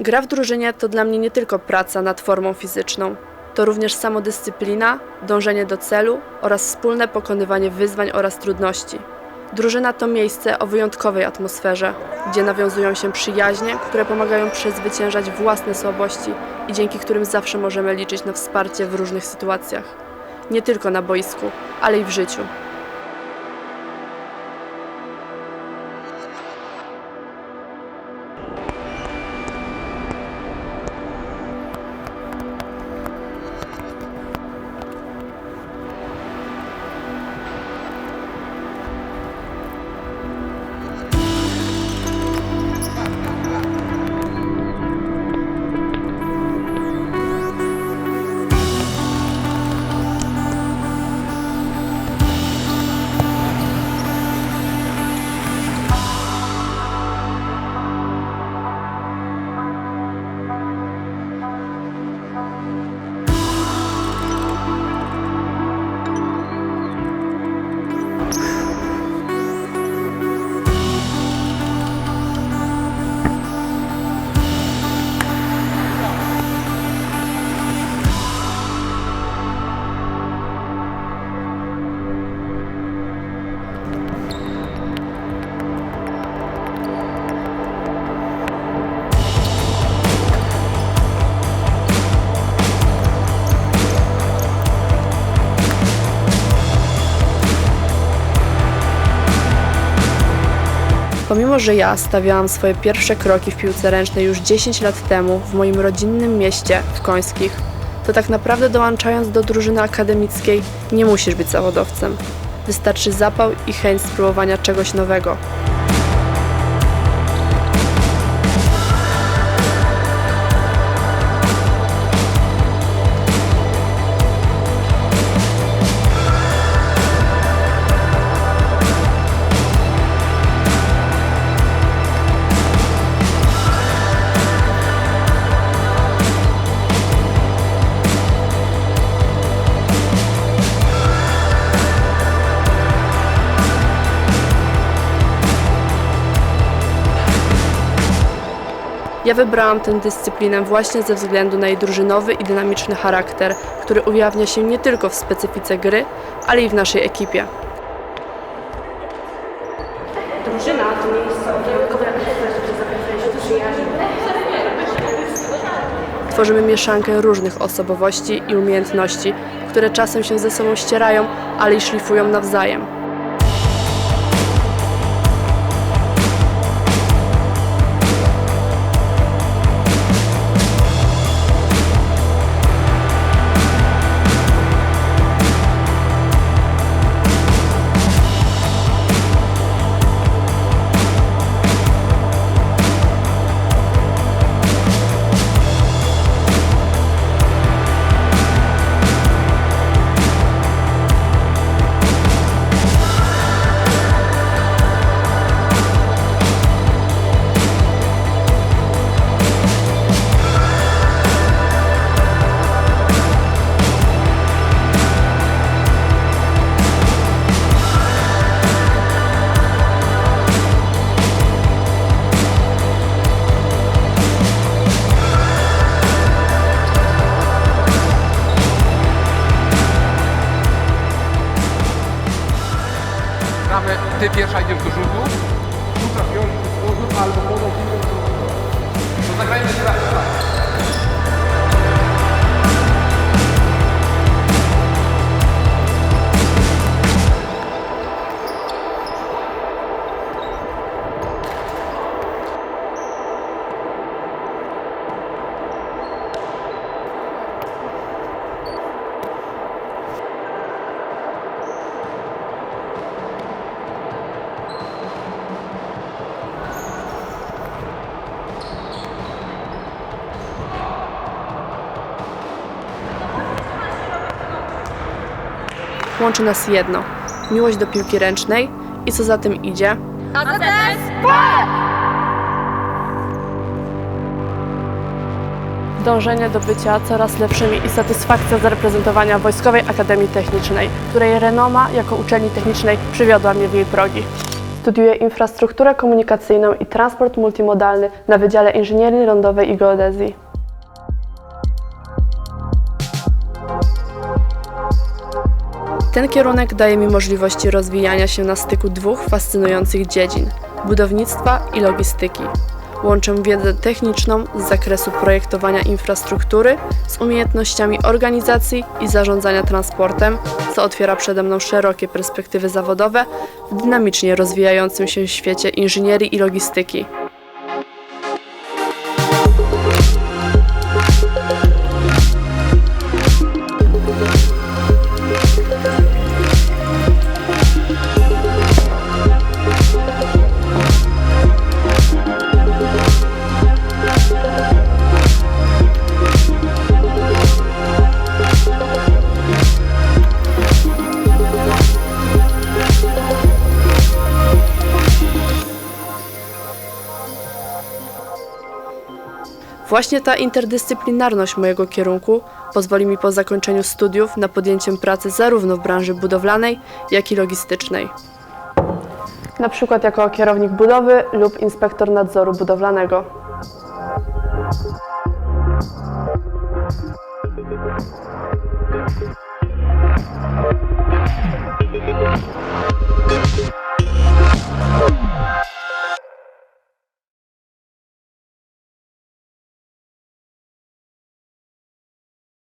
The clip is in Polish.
Gra w drużynie to dla mnie nie tylko praca nad formą fizyczną. To również samodyscyplina, dążenie do celu oraz wspólne pokonywanie wyzwań oraz trudności. Drużyna to miejsce o wyjątkowej atmosferze, gdzie nawiązują się przyjaźnie, które pomagają przezwyciężać własne słabości i dzięki którym zawsze możemy liczyć na wsparcie w różnych sytuacjach. Nie tylko na boisku, ale i w życiu. Pomimo, że ja stawiałam swoje pierwsze kroki w piłce ręcznej już 10 lat temu w moim rodzinnym mieście, w Końskich, to tak naprawdę dołączając do drużyny akademickiej nie musisz być zawodowcem. Wystarczy zapał i chęć spróbowania czegoś nowego. Ja wybrałam tę dyscyplinę właśnie ze względu na jej drużynowy i dynamiczny charakter, który ujawnia się nie tylko w specyfice gry, ale i w naszej ekipie. Drużyna to miejsce o. Tworzymy mieszankę różnych osobowości i umiejętności, które czasem się ze sobą ścierają, ale i szlifują nawzajem. pierwsza idziesz do rzutu, tu trafiłeś, albo podał, zagrajmy się. Łączy nas jedno miłość do piłki ręcznej i co za tym idzie, dążenie do bycia coraz lepszymi i satysfakcja z reprezentowania Wojskowej Akademii Technicznej, której renoma jako uczelni technicznej przywiodła mnie w jej progi. Studiuję infrastrukturę komunikacyjną i transport multimodalny na Wydziale Inżynierii Lądowej i Geodezji. Ten kierunek daje mi możliwości rozwijania się na styku dwóch fascynujących dziedzin budownictwa i logistyki. Łączę wiedzę techniczną z zakresu projektowania infrastruktury z umiejętnościami organizacji i zarządzania transportem, co otwiera przede mną szerokie perspektywy zawodowe w dynamicznie rozwijającym się świecie inżynierii i logistyki. Właśnie ta interdyscyplinarność mojego kierunku pozwoli mi po zakończeniu studiów na podjęcie pracy zarówno w branży budowlanej, jak i logistycznej. Na przykład jako kierownik budowy lub inspektor nadzoru budowlanego.